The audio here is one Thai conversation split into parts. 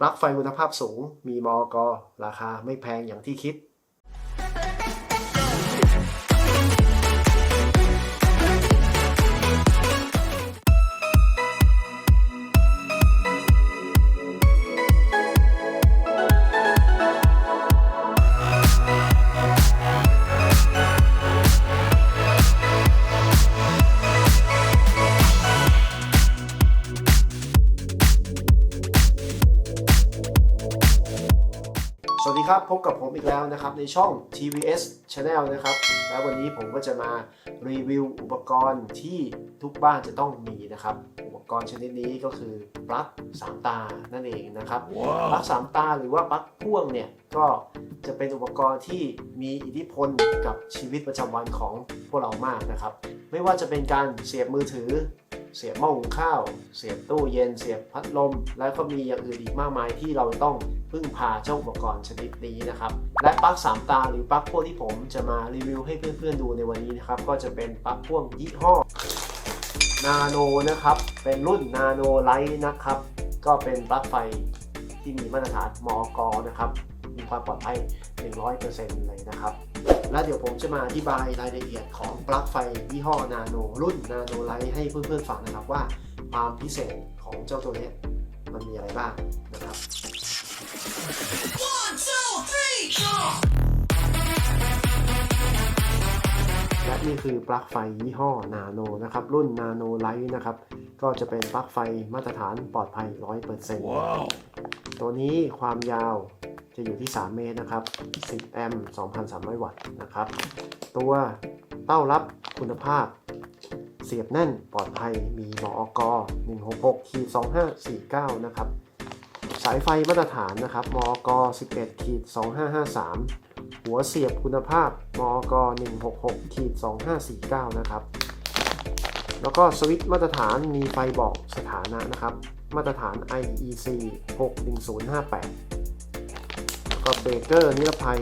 ปลั๊กไฟคุณภาพสูง มีมอกราคาไม่แพงอย่างที่คิด ครับ พบกับผมอีกแล้วนะครับ ในช่อง TVS Channel นะครับ แล้ววันนี้ผมก็จะมารีวิวอุปกรณ์ที่ทุกบ้านจะต้องมีนะครับ อุปกรณ์ชนิดนี้ก็คือปลั๊กสามตานั่นเองนะครับปลั๊กสามตาหรือว่าปลั๊กพ่วงเนี่ย ก็จะเป็นอุปกรณ์ที่มีอิทธิพลกับชีวิตประจำวันของพวกเรามากนะครับ ไม่ว่าจะเป็นการเสียบมือถือ เสียบหม้อหุงข้าว เสียบตู้เย็น เสียบพัดลม แล้วก็มีอย่างอื่นอีกมากมายที่เราต้องพึ่งพาเจ้าอุปกรณ์ชนิดนี้นะครับ และปลั๊กสามตาหรือปลั๊กพ่วงที่ผมจะมารีวิวให้เพื่อนๆดูในวันนี้นะครับ ก็จะเป็นปลั๊กพ่วงยี่ห้อนาโนนะครับ เป็นรุ่นนาโนไลท์นะครับ ก็เป็นปลั๊กไฟที่มีมาตรฐานมอกนะครับ มีความปลอดภัย 100%เลยนะครับ และเดี๋ยวผมจะมาอธิบายรายละเอียดของปลั๊กไฟยี่ห้อนาโนรุ่นนาโนไลท์ให้เพื่อนๆฟังนะครับว่าความพิเศษของเจ้าตัวเนี้ยมันมีอะไรบ้างนะครับ One, two, three, jump! และนี่คือปลั๊กไฟยี่ห้อนาโนนะครับ รุ่นนาโนไลท์นะครับ ก็จะเป็นปลั๊กไฟมาตรฐานปลอดภัย 100% Wow. ตัวนี้ความยาว จะอยู่ที่ 3 เมตรนะครับ 10 แอมป์2,300 วัตต์นะครับ ตัวเต้ารับคุณภาพ เสียบแน่นปลอดภัยมีมอก166ขีด2549 นะครับ สายไฟมาตรฐานนะครับมอก11ขีด2553 หัวเสียบคุณภาพมอก166ขีด2549 นะครับแล้วก็สวิตช์มาตรฐานมีไฟบอกสถานะนะครับ มาตรฐาน IEC 61058 แล้วก็เบรกเกอร์นิรภัย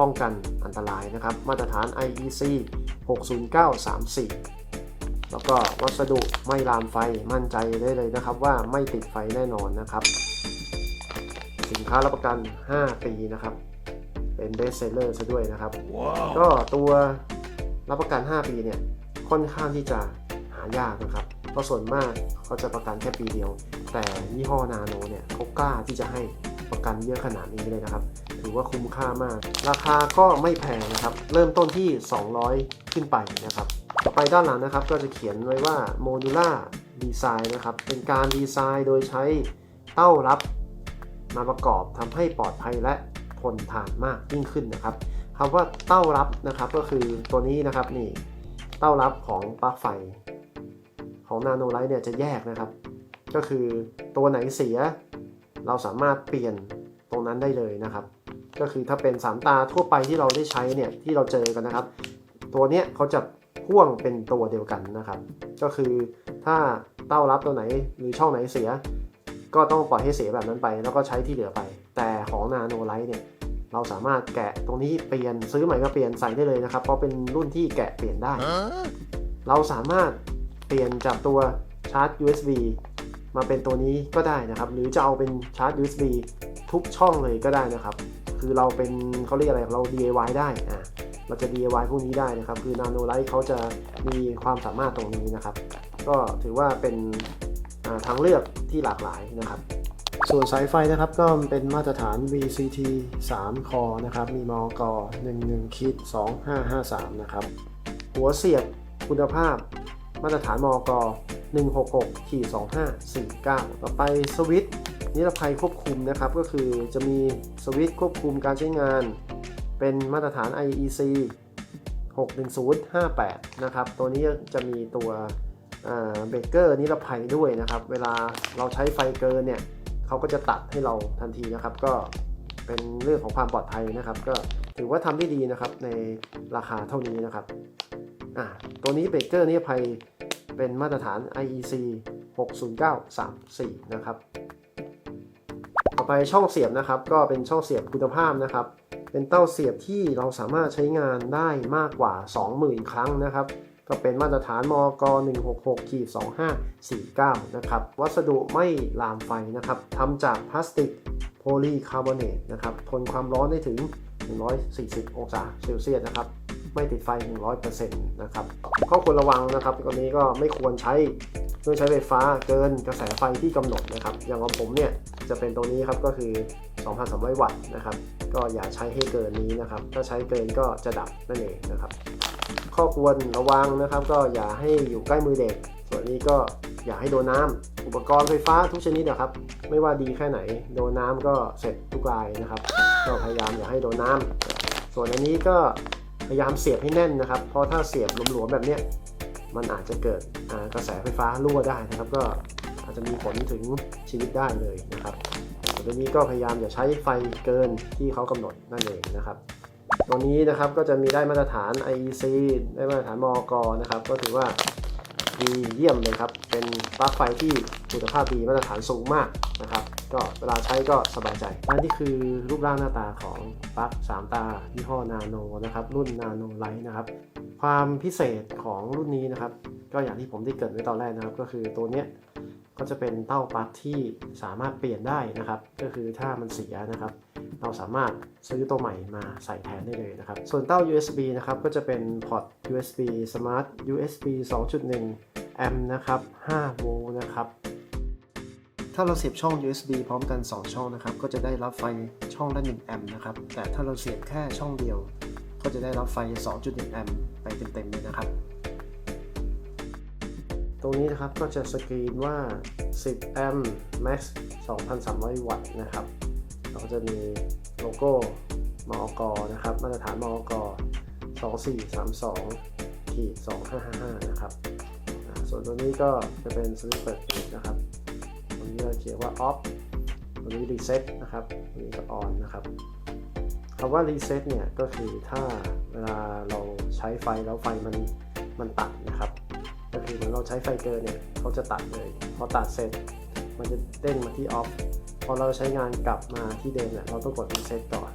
ป้องกันอันตรายนะครับ มาตรฐาน IEC 60934 แล้วก็วัสดุไม่ลามไฟมั่นใจได้เลยนะครับ ว่าไม่ติดไฟแน่นอนนะครับ สินค้ารับประกัน 5 ปีนะครับ เป็นเบสเซลเลอร์ซะด้วยนะครับ Wow. ก็ตัวรับประกัน 5 ปีเนี่ยค่อนข้างที่จะหายากนะครับเพราะส่วนมากเขาจะประกันแค่ปีเดียว แต่ยี่ห้อนาโนเนี่ยเขากล้าที่จะให้ประกันเยอะขนาดนี้เลยนะครับ ถือว่าคุ้มค่ามาก ราคาก็ไม่แพงนะครับ เริ่มต้นที่ 200 ขึ้นไปนะครับ ต่อไปด้านหลังนะครับ ก็จะเขียนไว้ว่า modular design นะครับ เป็นการดีไซน์โดยใช้เต้ารับมาประกอบทำให้ปลอดภัยและทนทานมากยิ่งขึ้นนะครับคำว่าเต้ารับนะครับก็คือตัวนี้นะครับนี่เต้ารับของปลั๊กไฟ ของนาโนไลท์เนี่ยจะแยกนะครับ ก็คือตัวไหนเสีย เราสามารถเปลี่ยนตรงนั้นได้เลยนะครับ ก็คือถ้าเป็นสามตาทั่วไปที่เราได้ใช้เนี่ยที่เราเจอกันนะครับ ตัวเนี้ยเขาจะพ่วงเป็นตัวเดียวกันนะครับ ก็คือถ้าเต้ารับตัวไหนหรือช่องไหนเสีย ก็ต้องปล่อยให้เสียแบบนั้นไป แล้วก็ใช้ที่เหลือไป แต่ของนาโนไลท์เนี่ยเราสามารถแกะตรงนี้เปลี่ยนซื้อใหม่ก็เปลี่ยนใส่ได้เลยนะครับ เพราะเป็นรุ่นที่แกะเปลี่ยนได้ Huh? เราสามารถเปลี่ยนจากตัวชาร์จ USB มาเป็นตัวนี้ก็ได้นะครับ หรือจะเอาเป็นชาร์จ USB ทุกช่องเลยก็ได้นะครับ คือเราเป็นเขาเรียกอะไรเรา DIY ได้อะเราจะ DIY พวกนี้ได้นะครับ คือ Nano Light เขาจะมีความสามารถตรงนี้นะครับ ก็ถือว่าเป็นทางเลือกที่หลากหลายนะครับ ส่วนสายไฟนะครับก็เป็นมาตรฐาน VCT 3 คอนะครับ มีมอก11คิด2553 นะครับ หัวเสียบคุณภาพมาตรฐานมอก166ขีด2549 ต่อไปสวิตช์ นิรภัยควบคุมนะครับก็คือจะมีสวิตช์ควบคุมการใช้งาน เป็นมาตรฐาน IEC 61058 นะครับ ตัวนี้จะมีตัวเบรกเกอร์นิรภัยด้วยนะครับ เวลาเราใช้ไฟเกินเนี่ยเขาก็จะตัดให้เราทันทีนะครับ ก็เป็นเรื่องของความปลอดภัยนะครับ ก็ถือว่าทำได้ดีนะครับในราคาเท่านี้นะครับตัวนี้เบรกเกอร์นิรภัยเป็นมาตรฐาน IEC 60934 นะครับ ไปช่องเสียบนะครับ ก็เป็นช่องเสียบคุณภาพนะครับ เป็นเต้าเสียบที่เราสามารถใช้งานได้มากกว่า 20,000 ครั้งนะครับ ก็เป็นมาตรฐานมก166-2549 นะครับ วัสดุไม่ลามไฟนะครับทำจากพลาสติกโพลีคาร์บอเนตนะครับ ทนความร้อนได้ถึง 140 องศาเซลเซียสนะครับ ไม่ติดไฟ 100%นะครับข้อควรระวังนะครับกรณีก็ไม่ควรใช้เครื่องใช้ไฟฟ้าเกินกระแสไฟที่กำหนดนะครับ อย่างของผมเนี่ยจะเป็นตัวนี้ครับก็คือ 2,300 วัตต์นะครับ ก็อย่าใช้ให้เกินนี้นะครับ ถ้าใช้เกินก็จะดับนั่นเองนะครับ ข้อควรระวังนะครับ ก็อย่าให้อยู่ใกล้มือเด็ก ส่วนนี้ก็อย่าให้โดนน้ำอุปกรณ์ไฟฟ้าทุกชนิดนะครับ ไม่ว่าดีแค่ไหน โดนน้ำก็เสร็จทุกรายนะครับ ก็พยายามอย่าให้โดนน้ำส่วนอันนี้ก็ พยายามเสียบให้แน่นนะครับ เพราะถ้าเสียบหลวมๆแบบนี้มันอาจจะเกิดกระแสไฟฟ้ารั่วได้นะครับ ก็อาจจะมีผลถึงชีวิตได้เลยนะครับวนตัวนี้ก็พยายามอย่าใช้ไฟเกินที่เขากำหนดนั่นเองนะครับตัวนี้นะครับก็จะมีได้มาตรฐาน IEC ได้มาตรฐานมอกนะครับ ก็ถือว่า ดีเยี่ยมเลยครับ เป็นปลั๊กไฟที่คุณภาพดีมาตรฐานสูงมากนะครับ ก็เวลาใช้ก็สบายใจอันนี้คือรูปร่างหน้าตาของปลั๊ก3 ตายี่ห้อนาโนนะครับ รุ่นนาโนไลท์นะครับ ความพิเศษของรุ่นนี้นะครับ ก็อย่างที่ผมได้เกริดไว้ตอนแรกนะครับ ก็คือตัวเนี้ยก็จะเป็นเต้าปลั๊กที่สามารถเปลี่ยนได้นะครับ ก็คือถ้ามันเสียนะครับ เราสามารถซื้อตัวใหม่มาใส่แทนได้เลยนะครับ ส่วนเต้า USB นะครับก็จะเป็นพอร์ต USB Smart USB 2.1 แอมป์นะครับ5โวลต์นะครับ ถ้าเราเสียบช่อง USB พร้อมกัน 2 ช่องนะครับ ก็จะได้รับไฟช่องละ1แอมป์นะครับ แต่ถ้าเราเสียบแค่ช่องเดียว ก็จะได้รับไฟ 2.1 แอมป์ไปเต็มๆเลยนะครับ ตรงนี้นะครับก็จะสกรีนว่า 10 แอมป์ max 2,300 วัตต์นะครับเราก็จะมีโลโก้มอกนะครับ มาตรฐานมอก2432ขีด2555 นะครับ ส่วนตัวนี้ก็จะเป็นสวิตช์เปิดปิดนะครับตรงนี้เราเขียนว่า off ตรงนี้ reset นะครับตรงนี้ก็ on นะครับคำว่า reset เนี่ยก็คือถ้าเวลาเราใช้ไฟแล้วไฟมันมันตัดนะครับก็คือเหมือนเราใช้ไฟเกินเนี่ยเขาจะตัดเลยพอตัดเสร็จมันจะเด้งมาที่ off พอเราใช้งานกลับมาที่เดิมเนี่ยเราต้องกด reset ก่อน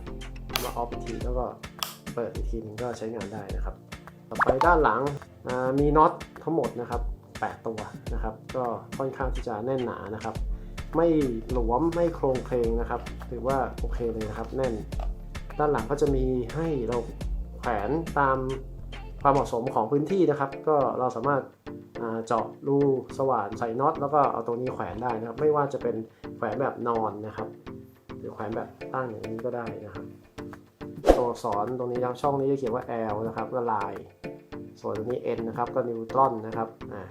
มา off อีกทีแล้วก็เปิดอีกทีนึงก็ใช้งานได้นะครับ ต่อไปด้านหลังมีน็อตทั้งหมดนะครับ 8 ตัวนะครับ ก็ค่อนข้างที่จะแน่นหนานะครับ ไม่หลวมไม่โครงเคลงนะครับถือว่าโอเคเลยนะครับ แน่น ด้านหลังก็จะมีให้เราแขวนตามความเหมาะสมของพื้นที่นะครับ ก็เราสามารถเจาะรูสว่านใส่น็อตแล้วก็เอาตัวนี้แขวนได้นะครับ ไม่ว่าจะเป็นแขวนแบบนอนนะครับ หรือแขวนแบบตั้งอย่างนี้ก็ได้นะครับตัวอักษรตรงนี้ครับช่องนี้จะเขียนว่า L นะครับก็ลาย ส่วนตรงนี้ N นะครับก็นิวตรอนนะครับอ่า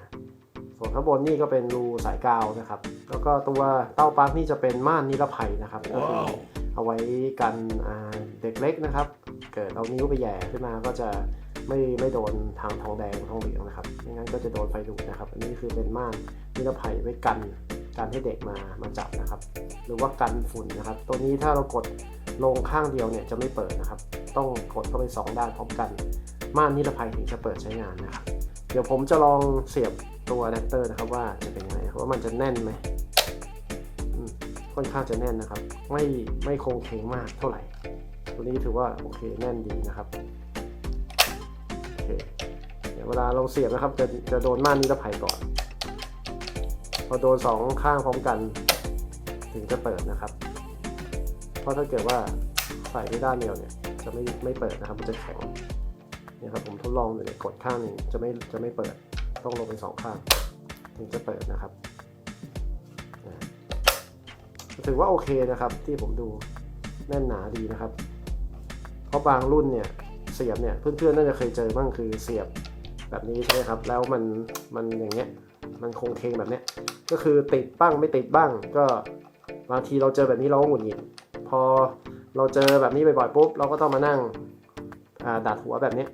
ส่วนข้างบนนี่ก็เป็นรูสายกาวนะครับ แล้วก็ตัวเต้าปลั๊กนี่จะเป็นม่านนิรภัยนะครับก็คือเอาไว้กันอ่าเด็กเล็กนะครับ เกิดเอานิ้วไปแหย่ขึ้นมาก็จะไม่ไม่โดนทางทองแดงทองเหลืองนะครับไม่งั้นก็จะโดนไฟดูดนะครับ อันนี้คือเป็นม่านนิรภัยไว้กันการให้เด็กมามาจับนะครับ หรือว่ากันฝุ่นนะครับ ตัวนี้ถ้าเรากดลงข้างเดียวเนี่ยจะไม่เปิดนะครับ ต้องกดเข้าไปสองด้านพร้อมกัน ม่านนิรภัยถึงจะเปิดใช้งานนะครับ เดี๋ยวผมจะลองเสียบ ตัวอะแดปเตอร์นะครับว่าจะเป็นยังไงว่ามันจะแน่นไหมค่อนข้างจะแน่นนะครับ ไม่ไม่ครงเคงมากเท่าไหร่ ตัวนี้ถือว่าโอเคแน่นดีนะครับโอเคเดี๋ยวเวลาเราเสียบนะครับ จะจะโดนม่านนิรภัยก่อน พอโดนสองข้างพร้อมกัน ถึงจะเปิดนะครับ เพราะถ้าเกิดว่าใส่ไปด้านเดียวเนี่ย จะไม่ไม่เปิดนะครับ มันจะแข็งนี่ครับผมทดลองเนี่ยกดข้างหนึ่งจะไม่จะไม่เปิด ต้องลงเป็นสองข้างถึงจะเปิดนะครับถือว่าโอเคนะครับที่ผมดูแน่นหนาดีนะครับ เพราะบางรุ่นเนี่ยเสียบเนี่ยเพื่อนๆน่าจะเคยเจอบ้างคือเสียบแบบนี้ใช่ไหมครับ แล้วมันมันอย่างเงี้ยมันคงเคงแบบเนี้ยก็คือติดบ้างไม่ติดบ้าง ก็บางทีเราเจอแบบนี้เราก็หงุดหงิดพอเราเจอแบบนี้บ่อยๆปุ๊บเราก็ต้องมานั่งดัดหัวแบบเนี้ย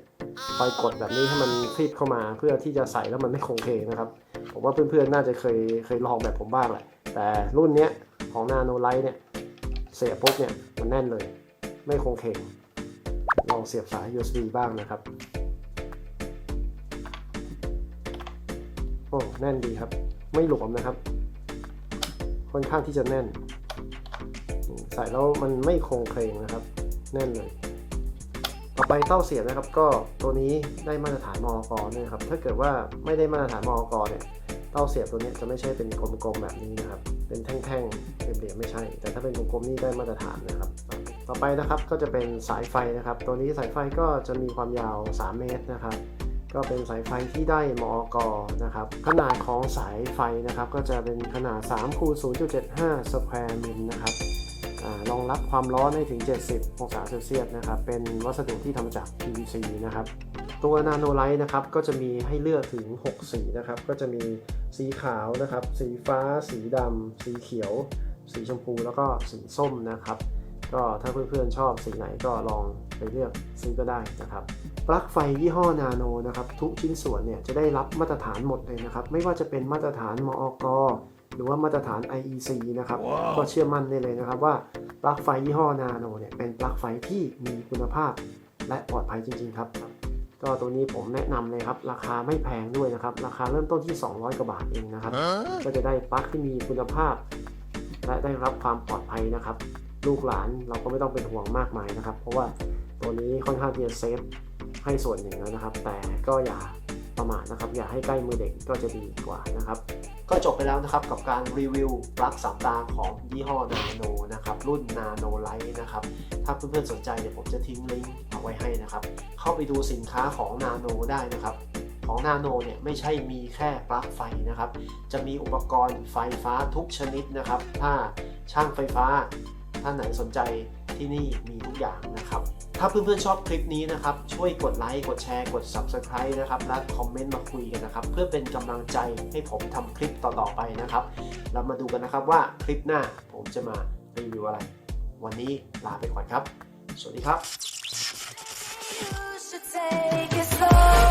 คอยกดแบบนี้ให้มันคลิปเข้ามาเพื่อที่จะใส่แล้วมันไม่คงเคงนะครับ ผมว่าเพื่อนๆน่าจะเคยเคยลองแบบผมบ้างแหละแต่รุ่นเนี้ยของนาโนไลท์เนี่ยเสียบปุ๊บเนี่ยมันแน่นเลย ไม่คงเคงลองเสียบสาย USB บ้างนะครับโอ้แน่นดีครับ ไม่หลวมนะครับ ค่อนข้างที่จะแน่น ใส่แล้วมันไม่คงเคลงนะครับ แน่นเลย ต่อไปเต้าเสียบนะครับ ก็ตัวนี้ได้มาตรฐานมอกเนี่ยครับ ถ้าเกิดว่าไม่ได้มาตรฐานมอกเนี่ยเต้าเสียบตัวนี้จะไม่ใช่เป็นกลมๆแบบนี้นะครับ เป็นแท่งๆเหลี่ยมๆไม่ใช่ แต่ถ้าเป็นกลมๆนี่ได้มาตรฐานนะครับ ต่อไปนะครับก็จะเป็นสายไฟนะครับ ตัวนี้สายไฟก็จะมีความยาว 3 เมตรนะครับ ก็เป็นสายไฟที่ได้มอกนะครับ ขนาดของสายไฟนะครับ ก็จะเป็นขนาด3คูณ0.75สแควร์มิลนะครับ รองรับความร้อนได้ถึง 70 องศาเซลเซียสนะครับ เป็นวัสดุที่ทำจาก PVC นะครับ ตัวนาโนไลท์นะครับ ก็จะมีให้เลือกถึง 6 สีนะครับ ก็จะมีสีขาวนะครับ สีฟ้า สีดำ สีเขียว สีชมพู แล้วก็สีส้มนะครับ ก็ถ้าเพื่อนๆชอบสีไหนก็ลองไปเลือกซื้อก็ได้นะครับ ปลั๊กไฟยี่ห้อนาโนนะครับ ทุกชิ้นส่วนเนี่ยจะได้รับมาตรฐานหมดเลยนะครับ ไม่ว่าจะเป็นมาตรฐานมอก หรือว่ามาตรฐาน IEC นะครับก็เชื่อมั่นได้เลยนะครับว่าปลั๊กไฟยี่ห้อนาโนเนี่ยเป็นปลั๊กไฟที่มีคุณภาพ และปลอดภัยจริง ๆ ครับ ก็ตัวนี้ผมแนะนำเลยครับ ราคาไม่แพงด้วยนะครับ ราคาเริ่มต้นที่ 200 กว่าบาทเองนะครับก็จะได้ปลั๊กที่มีคุณภาพ และได้รับความปลอดภัยนะครับ ลูกหลานเราก็ไม่ต้องเป็นห่วงมากมายนะครับ เพราะว่าตัวนี้ค่อนข้างที่จะเซฟให้ส่วนหนึ่งแล้วนะครับ แต่ก็อย่า ประมาทนะครับ อย่าให้ใกล้มือเด็กก็จะดีกว่านะครับ ก็จบไปแล้วนะครับกับการรีวิวปลั๊กสัปดาของยี่ห้อนาโนนะครับ รุ่นนาโนไลท์นะครับ ถ้าเพื่อนๆสนใจเดี๋ยวผมจะทิ้งลิงก์เอาไว้ให้นะครับ เข้าไปดูสินค้าของนาโนได้นะครับของนาโนเนี่ยไม่ใช่มีแค่ปลั๊กไฟนะครับ จะมีอุปกรณ์ไฟฟ้าทุกชนิดนะครับ ถ้าช่างไฟฟ้าท่านไหนสนใจที่นี่มีทุกอย่างนะครับ ถ้าเพื่อนๆชอบคลิปนี้นะครับ ช่วยกดไลค์ กดแชร์ กด Subscribe นะครับ และคอมเมนต์มาคุยกันนะครับ เพื่อเป็นกำลังใจให้ผมทำคลิปต่อๆไปนะครับ เรามาดูกันนะครับว่าคลิปหน้าผมจะมารีวิวอะไร วันนี้ลาไปก่อนครับ สวัสดีครับ You should take